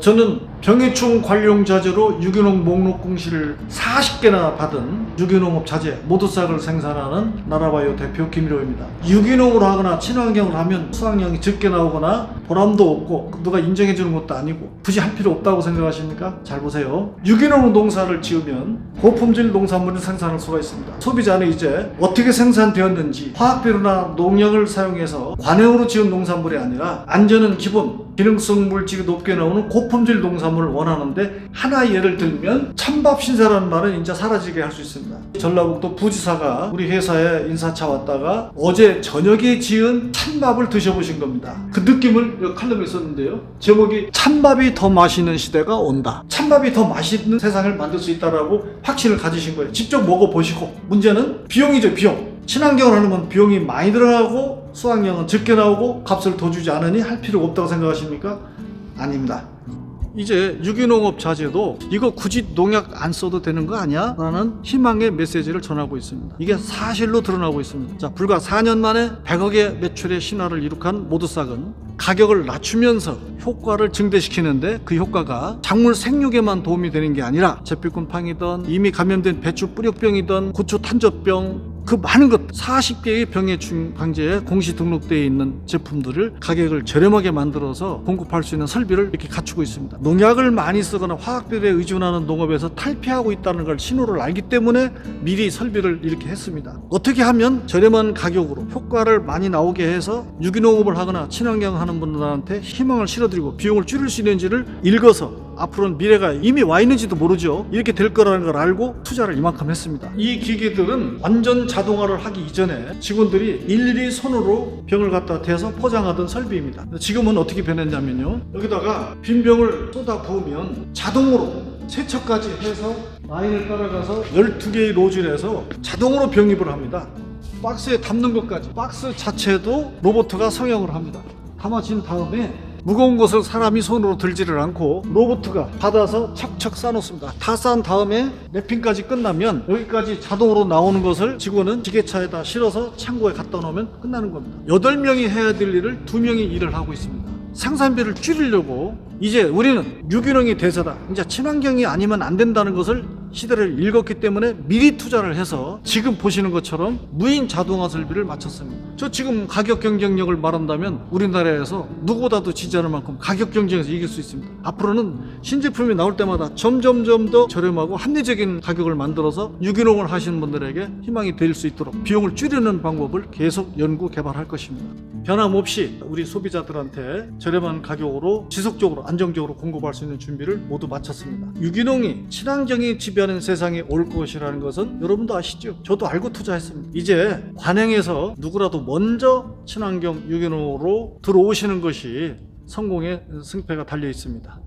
저는 병해충 관련 자재로 유기농 목록 공시를 40개나 받은 유기농업 자재 모두싹을 생산하는 나라바이오 대표 김일호입니다. 유기농으로 하거나 친환경을 하면 수확량이 적게 나오거나 보람도 없고 누가 인정해 주는 것도 아니고 굳이 할 필요 없다고 생각하십니까? 잘 보세요. 유기농 농사를 지으면 고품질 농산물을 생산할 수가 있습니다. 소비자는 이제 어떻게 생산되었는지 화학 비료나 농약을 사용해서 관행으로 지은 농산물이 아니라 안전은 기본 기능성 물질이 높게 나오는 고품질 농산 물을 원하는데 하나 예를 들면 찬밥 신세라는 말은 이제 사라지게 할 수 있습니다. 전라북도 부지사가 우리 회사에 인사차 왔다가 어제 저녁에 지은 찬밥을 드셔보신 겁니다. 그 느낌을 칼럼에 썼는데요. 제목이 찬밥이 더 맛있는 시대가 온다. 찬밥이 더 맛있는 세상을 만들 수 있다라고 확신을 가지신 거예요. 직접 먹어보시고 문제는 비용이죠 비용. 친환경을 하는 건 비용이 많이 들어가고 수확량은 적게 나오고 값을 더 주지 않으니 할 필요가 없다고 생각하십니까? 아닙니다. 이제 유기농업 자재도 이거 굳이 농약 안 써도 되는 거 아니야? 라는 희망의 메시지를 전하고 있습니다. 이게 사실로 드러나고 있습니다. 자, 불과 4년 만에 100억의 매출의 신화를 이룩한 모두싹은 가격을 낮추면서 효과를 증대시키는데 그 효과가 작물 생육에만 도움이 되는 게 아니라 제필곰팡이든 이미 감염된 배추 뿌력병이든 고추 탄저병 그 많은 것 40개의 병해충 방제에 공시 등록되어 있는 제품들을 가격을 저렴하게 만들어서 공급할 수 있는 설비를 이렇게 갖추고 있습니다. 농약을 많이 쓰거나 화학비료에 의존하는 농업에서 탈피하고 있다는 걸 신호를 알기 때문에 미리 설비를 이렇게 했습니다. 어떻게 하면 저렴한 가격으로 효과를 많이 나오게 해서 유기농업을 하거나 친환경 하는 분들한테 희망을 실어드리고 비용을 줄일 수 있는지를 읽어서 앞으로는 미래가 이미 와 있는지도 모르죠. 이렇게 될 거라는 걸 알고 투자를 이만큼 했습니다. 이 기기들은 완전 자동화를 하기 이전에 직원들이 일일이 손으로 병을 갖다 대서 포장하던 설비입니다. 지금은 어떻게 변했냐면요. 여기다가 빈 병을 쏟아 부으면 자동으로 세척까지 해서 라인을 따라가서 12개의 로즐에서 자동으로 병입을 합니다. 박스에 담는 것까지 박스 자체도 로봇가 성형을 합니다. 담아진 다음에 무거운 것을 사람이 손으로 들지를 않고 로봇가 받아서 척척 싸놓습니다. 다 싼 다음에 랩핑까지 끝나면 여기까지 자동으로 나오는 것을 직원은 지게차에다 실어서 창고에 갖다 놓으면 끝나는 겁니다. 8명이 해야 될 일을 2명이 일을 하고 있습니다. 생산비를 줄이려고 이제 우리는 유기농이 대세다. 이제 친환경이 아니면 안 된다는 것을 시대를 읽었기 때문에 미리 투자를 해서 지금 보시는 것처럼 무인 자동화 설비를 마쳤습니다. 저 지금 가격 경쟁력을 말한다면 우리나라에서 누구보다도 지지하는 만큼 가격 경쟁에서 이길 수 있습니다. 앞으로는 신제품이 나올 때마다 점점점 더 저렴하고 합리적인 가격을 만들어서 유기농을 하시는 분들에게 희망이 될 수 있도록 비용을 줄이는 방법을 계속 연구 개발할 것입니다. 변함없이 우리 소비자들한테 저렴한 가격으로 지속적으로 안정적으로 공급할 수 있는 준비를 모두 마쳤습니다. 유기농이 친환경이 지배하는 세상이 올 것이라는 것은 여러분도 아시죠? 저도 알고 투자했습니다. 이제 관행에서 누구라도 먼저 친환경 유기농으로 들어오시는 것이 성공의 승패가 달려 있습니다.